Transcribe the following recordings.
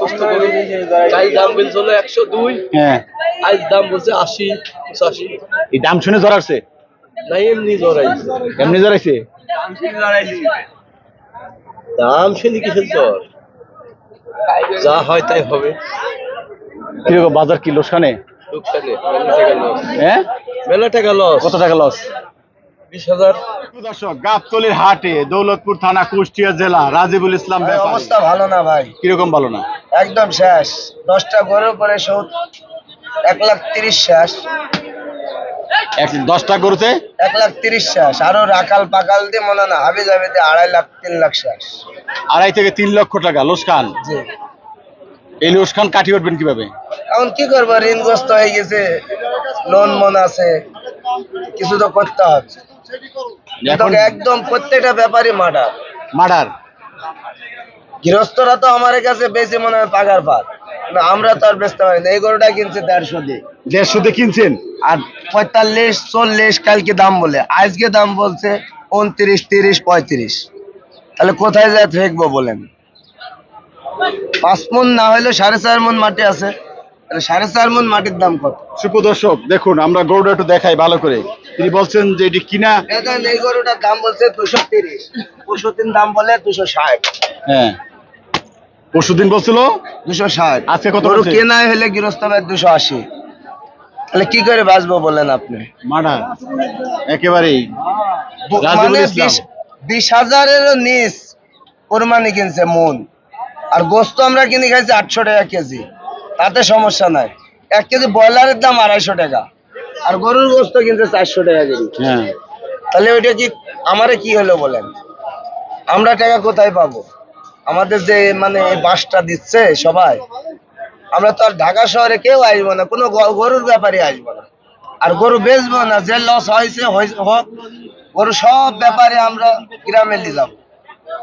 সুস্থ কাল দাম বলছিল একশো দুই। হ্যাঁ। আজ দাম বলছে আশি পঁচাশি। এই দাম শুনে জড়াচ্ছে না এমনি জড়াইছে এমনি জড়াইছে দাম শুনি কিসের জ্বর? যা হয় তাই হবে। কীরকম বাজার কি লোকসানে? হ্যাঁ? মেলা টাকা লস কত টাকা লস বিশ হাজার। দর্শক গাবতলির হাটে দৌলতপুর থানা কুষ্টিয়া জেলা রাজিবুল ইসলাম অবস্থা ভালো না ভাই। কীরকম ভালো না? একদম শেষ। দশটা গরুর পরে সৌ এক লাখ তিরিশ শেষ। এক দশটা গরুতে? এক লাখ তিরিশ শেষ। আরও রাখাল পাকাল দিয়ে মনে না হাবি যাবে আড়াই লাখ তিন লাখ শেষ। আড়াই থেকে তিন লক্ষ টাকা লোসকান জি। এই লোসকান কাটিয়ে উঠবেন কীভাবে? এখন কি করব? ঋণগ্রস্ত হয়ে গেছে। লোন মন আছে। কিছু তো করতে হবে। একদম প্রত্যেকটা ব্যাপারই মার্ডার মার্ডার গৃহস্থরা তো আমার কাছে বেশি মনে হয় পাগার না আমরা তো আর বেচতে পারি না। এই গরুটা কিনছে দেড়শো দিয়ে। দেড়শোতে কিনছেন? আর পঁয়তাল্লিশ চল্লিশ কালকে দাম বলে। আজকে দাম বলছে উনত্রিশ তিরিশ পঁয়ত্রিশ। তাহলে কোথায় যায় ফেকবো বলেন? পাঁচ মন না হলে সাড়ে চার মন মাটি আছে। সাড়ে চার মন মাটির দাম কত? সুপ্রদর্শক দেখুন আমরা গরুটা একটু দেখাই ভালো করে। তিনি বলছেন যে এটি কিনা এই গরুটার দাম বলছে দুশো তিরিশ। দিন দাম বলে দুশো ষাট। হ্যাঁ। পরশু দিন বলছিল? দুশো ষাট। আজকে কত গরু বলছে? হলে গৃহস্থ ভাই দুশো আশি। তাহলে কি করে বাঁচবো বলেন আপনি? মার্ডার একেবারেই। মানে বিশ হাজারেরও নিচ কোরবানি কিনছে মন। আর গোস্ত আমরা কিনে খাইছি আটশো টাকা কেজি। তাতে সমস্যা নাই। এক কেজি ব্রয়লারের দাম আড়াইশো টাকা। আর গরুর গোস্ত কিনছে চারশো টাকা কেজি। হ্যাঁ। তাহলে ওইটা কি আমারে কি হলো বলেন? আমরা টাকা কোথায় পাবো? আমাদের যে মানে বাসটা দিচ্ছে সবাই আমরা তো আর ঢাকা শহরে কেউ আসব না কোনো গরুর ব্যাপারে আসব না। আর গরু বেচবো না যে লস হয়েছে হোক গরু সব ব্যাপারে আমরা গ্রামে নিয়ে যাব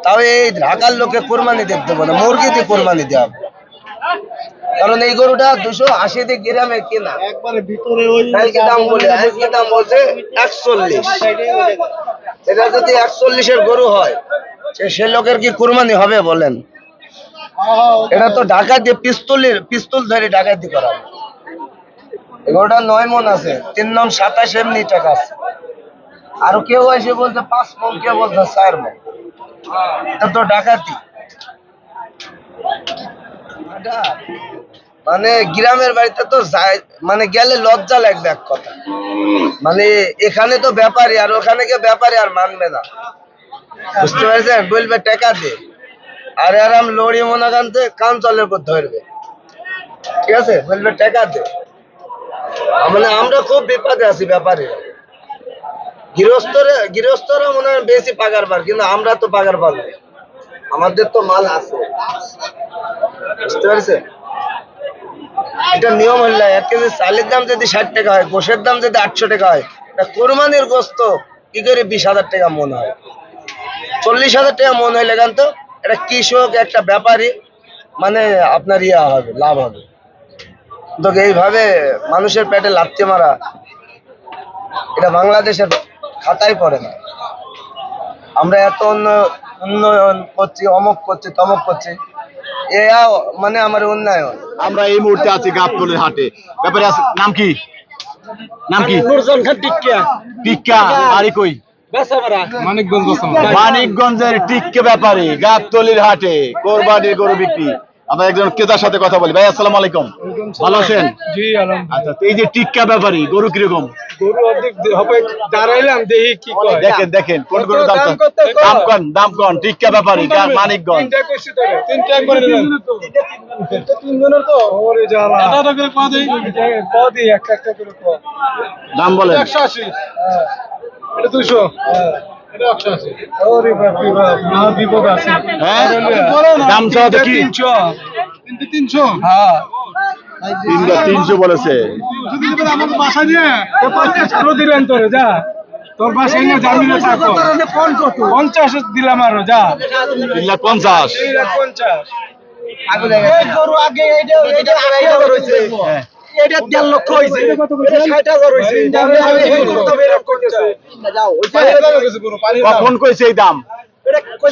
তাও এই ঢাকার লোকে কোরবানি দেখতে দেবো না মুরগি দিয়ে কোরবানি দেওয়া হবে। কারণ এই গরুটা দুশো আশি দিয়ে গ্রামে কেনা। কালকে দাম বলে আজকে দাম বলছে একচল্লিশ। এটা যদি একচল্লিশের গরু হয় সে- লোকের কি কুরবানি হবে বলেন? এটা তো ডাকাতি, পিস্তলের, পিস্তল ধরে ডাকাতি করা। হবে। এগারোটা নয় মন আছে, তিন নম সাতাশ এমনি টাকা আছে। আর কেউ এসে বলছে, পাঁচ মন, কেউ বলছে চার মন। এটা তো ডাকাতি। মানে গ্রামের বাড়িতে তো মানে গেলে লজ্জা লাগবে এক কথা। মানে এখানে তো ব্যাপারী, আর ওখানে গিয়ে ব্যাপারী আর মানবে না। বুঝতে পারছেন? বলবে আর আরাম লড়ি মনে কান চলের উপর ধরবে। ঠিক আছে? বলবে মানে আমরা খুব বিপদে আছি ব্যাপারীরা গৃহস্থরা মনে হয় বেশি পাগার পার, কিন্তু আমরা তো পাগার পার আমাদের তো মাল আছে। বুঝতে পারছেন? এটা নিয়ম হইলে, এক কেজি চালের দাম যদি ষাট টাকা হয় গোশের দাম যদি আটশো টাকা হয়, তা কোরবানির গোস্ত কি করে বিশ হাজার টাকা মনে হয়? চল্লিশ হাজার টাকা মন হইলে কেন তো। এটা কৃষক একটা ব্যাপারী মানে আপনার ইয়া হবে লাভ হবে। তো এইভাবে মানুষের পেটে লাথি মারা এটা বাংলাদেশের খাতায় পড়ে না। আমরা এত উন্ন- উন্নয়ন করছি অমক করছি তমক করছি এ মানে আমার উন্নয়ন। আমরা এই মুহূর্তে আছি গাবতলির হাটে। ব্যাপারে আছে নাম কি? নাম কি? নুরজান খান টিক্কা বাড়ি কই? মানিকগঞ্জের টিক্কে ব্যাপারে গাবতলির হাটে কোরবানির গরু বিক্রি। আমরা একজন ক্রেতার সাথে কথা বলি। ভাই আসসালামু আলাইকুম। ভালো আছেন? আচ্ছা এই যে টিক্কা ব্যাপারী গরু কীরকম? গরু অর্ধেক হবে দাঁড়াইলাম দেখি কি কয়। দেখেন দেখেন কোন গরুর দাম দাম? দাম কন দাম কন টিক্কা ব্যাপারী মানিকগঞ্জ। তিনটা কইছি তো তিনটা একবারে দেন তিনজনের তো। ওরে জ্বালা দাদা করে পা দেই। পা দেই একটা একটা করে পা। দাম বলেন। 180 এটা 200 এটা 180 ওরে বাপ রে বাপ না বিপদ আছে হ্যাঁ দাম চাওয়া তো কি 300 তিনটে 300 হ্যাঁ তিনটা তিনশো বলেছে পঞ্চাশ দিলেন তোরে যা তোর বাসায় নিয়ে জামিনে থাকো পঞ্চাশ দিলাম আরও যা তিন লাখ পঞ্চাশ পঞ্চাশ আগে এইটা এইটা আড়াই হাজার হয়েছে হ্যাঁ। এটা দেড় লক্ষ হয়েছে। ষাট হাজার হয়েছে। কখন কইছে এই দাম?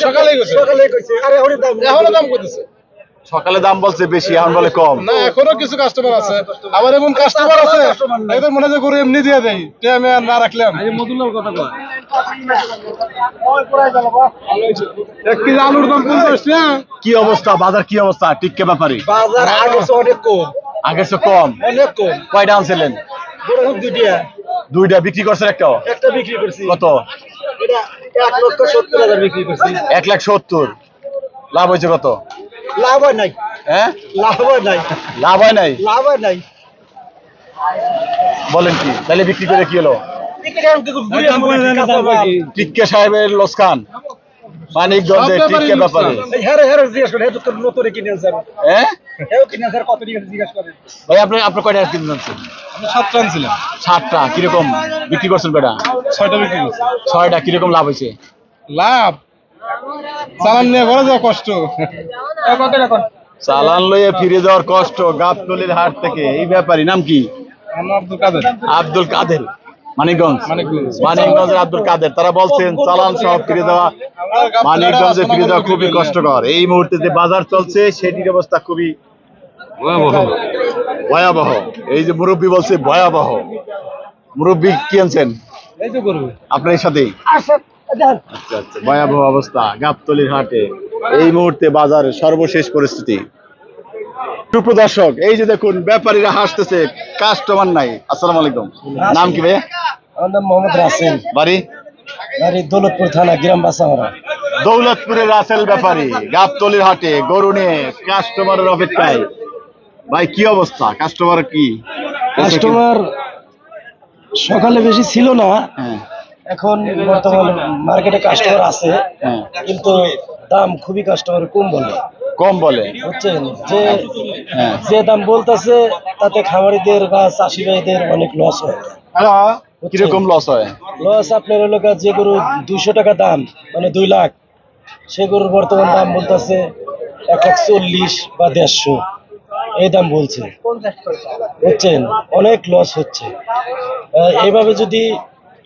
সকালে সকালে কইছে। আরে হরি দাম এখনও দাম করতেছে সকালে দাম বলছে বেশি এখন বলে কম। না এখনও কিছু কাস্টমার আছে। আবার এমন কাস্টমার আছে এদের মনে হয় যে গরু এমনি দিয়ে দেয়। আমি আর না রাখলাম। এক কেজি আলুর দাম পঞ্চাশ কি অবস্থা? বাজার কি অবস্থা? টিককে ব্যাপারে। বাজার আগে অনেক কম। আগে তো কম। অনেক কম। কয়টা আনছিলেন? গরু দুটিয়া দুইটা। বিক্রি করছেন একটা একটা বিক্রি করছি। কত? এটা এক লক্ষ সত্তর হাজার বিক্রি করছি। এক লাখ সত্তর। লাভ হয়েছে কত? লাভ হয় নাই। হ্যাঁ? লাভ হয় নাই। লাভ হয় নাই? লাভ হয় নাই। বলেন কি তাহলে বিক্রি করে কি হলো? টিক্কে সাহেবের লোসকান মানিকগঞ্জের টিক্কে ব্যাপারে হ্যাঁ হ্যাঁ জিজ্ঞেস করেন এটা তো নতুন কিনে আনছে হ্যাঁ? এও কিনে আনছে কত টাকা জিজ্ঞেস করেন। ভাই আপনি আপনি কয়টা কিনে আনছেন? আমি সাতটা আনছিলাম। সাতটা কীরকম? বিক্রি করছেন কয়টা? ছয়টা বিক্রি করছি। ছয়টা কীরকম লাভ হয়েছে? লাভ? চালান নিয়ে বড় যা কষ্ট। কত চালান লইয়ে ফিরে যাওয়ার কষ্ট গাবতলির হাট থেকে। এই ব্যাপারী নাম কি? আব্দুল কাদের। আব্দুল কাদের। মানিকগঞ্জ। মানিকগঞ্জ। মানিকগঞ্জের আব্দুল কাদের। তারা বলছেন চালান সহ ফিরে যাওয়া মানিকগঞ্জে ফিরে যাওয়া খুবই কষ্টকর। এই মুহূর্তে যে বাজার চলছে সেটির অবস্থা খুবই ভয়াবহ। এই যে মুরব্বী বলছে ভয়াবহ। মুরব্বী কি আনছেন? আপনার সাথেই? আচ্ছা আচ্ছা। ভয়াবহ অবস্থা গাবতলির হাটে। এই মুহূর্তে বাজারের সর্বশেষ পরিস্থিতি। সুপ্রদর্শক এই যে দেখুন ব্যাপারীরা হাসতেছে কাস্টমার নাই। আসসালামু আলাইকুম। নাম কি ভাইয়া? আমার নাম মোহাম্মদ রাসেল। বাড়ি? বাড়ি দৌলতপুর থানা গ্রাম বাসামারা দৌলতপুরের রাসেল ব্যাপারী গাবতলির হাটে গরু নিয়ে কাস্টমারের অপেক্ষায়। ভাই কি অবস্থা? কাস্টমার কি? কাস্টমার সকালে বেশি ছিল না। হ্যাঁ। এখন বর্তমানে মার্কেটে কাস্টমার আছে। হ্যাঁ। কিন্তু দাম খুবই কাস্টমার কম বলে। কম বলে। বুঝছেন? যে হ্যাঁ। যে দাম বলতেছে তাতে খামারিদের বা চাষি ভাইদের অনেক লস হয়। কীরকম লস হয়? লস আপনার এলাকা যে গরু দুইশো টাকা দাম মানে দুই লাখ সে গরুর বর্তমান দাম বলতেছে এক লাখ চল্লিশ বা দেড়শো। এই দাম বলছে। বুঝছেন? অনেক লস হচ্ছে। আহ, এইভাবে যদি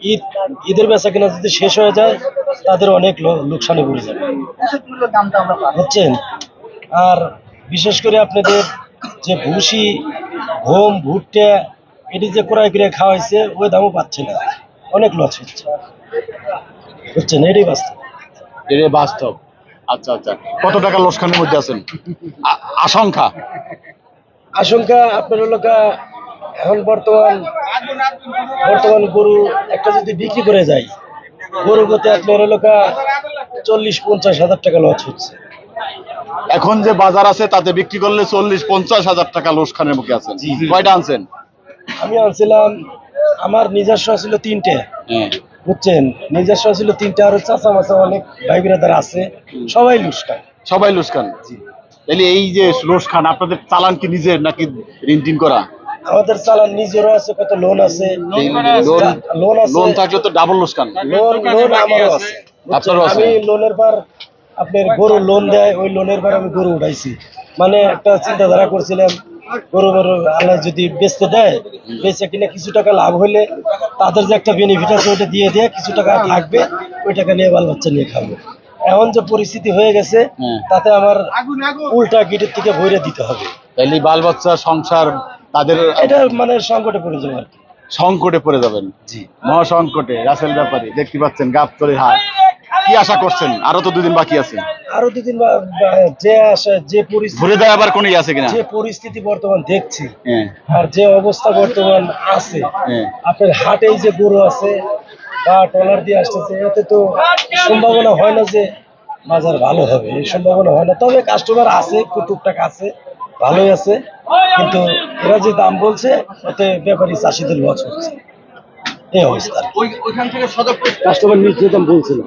ঈদ ঈদের বেচা কিনা যদি শেষ হয়ে যায় তাদের অনেক লোকসানে পড়ে যাবে। বুঝছেন? আর বিশেষ করে আপনাদের যে ভুসি গম ভুট্টা এটি যে ক্রয় করে খাওয়া হয়েছে ওই দামও পাচ্ছে না। অনেক লস হচ্ছে। বুঝছেন? এটাই বাস্তব। এটা বাস্তব। আচ্ছা আচ্ছা। কত টাকা লোসখানের মধ্যে আছেন? আশঙ্কা? আশঙ্কা আপনার এলাকা এখন বর্তমান বর্তমান গরু একটা যদি বিক্রি করে যায় গরু গতে আপনার এলাকা চল্লিশ পঞ্চাশ হাজার টাকা লস হচ্ছে। এখন যে বাজার আছে তাতে বিক্রি করলে চল্লিশ পঞ্চাশ হাজার টাকা লোসখানের মুখে আছেন। কয়টা আনছেন? আমি আনছিলাম আমার নিজস্ব ছিল তিনটে। হ্যাঁ। বুঝছেন? নিজস্ব ছিল তিনটে আর চাচা মাচা অনেক ভাই বিরাদার আছে। সবাই লুস্কায় সবাই লোসখান তাহলে এই যে লোসখান আপনাদের চালান কি নিজের নাকি ঋণ টিন করা? আমাদের চালান নিজেরও আছে কত লোন আছে। লোন লোন আছে। লোন থাকলে তো ডাবল লোসখান লোন লোন আমারও আছে। আছে? আমি লোনের পর আপনার গরু লোন দেয় ওই লোনের পর আমি গরু উঠাইছি। মানে একটা চিন্তাধারা করছিলাম গরু গরু আল্লাহ যদি বেচতে দেয় বেচে কিনে কিছু টাকা লাভ হলে তাদের যে একটা বেনিফিট আছে ওইটা দিয়ে দিয়ে কিছু টাকা থাকবে ওই টাকা নিয়ে বাল বাচ্চা নিয়ে খাব। এখন যে পরিস্থিতি হয়ে গেছে হ্যাঁ। তাতে আমার উল্টা গিটের থেকে বইরে দিতে হবে। তাহলে বাল বাচ্চা সংসার তাদের এটা মানে সংকটে পড়ে যাবে আর কি। সংকটে পড়ে যাবেন। জি। মহা সংকটে রাসেল ব্যাপারে দেখতে পাচ্ছেন গাবতলির হাট। কি আশা করছেন? আরও তো দুদিন বাকি আছে। আরও দুদিন যে আসে যে পরিস্থিতি ঘুরে দেয় আবার কোনো আছে কিনা? যে পরিস্থিতি বর্তমান দেখছি। হ্যাঁ। আর যে অবস্থা বর্তমান আছে। হ্যাঁ। আপনার হাটেই যে গরু আছে বা টলার দিয়ে আসতেছে এতে তো সম্ভাবনা হয় না যে বাজার ভালো হবে। এই সম্ভাবনা হয় না। তবে কাস্টমার আছে একটু টুকটাক আছে ভালোই আছে। কিন্তু এরা যে দাম বলছে ওতে ব্যাপারী চাষিদের লস হচ্ছে। এই অবস্থা কাস্টমার নিজ দাম বলছে না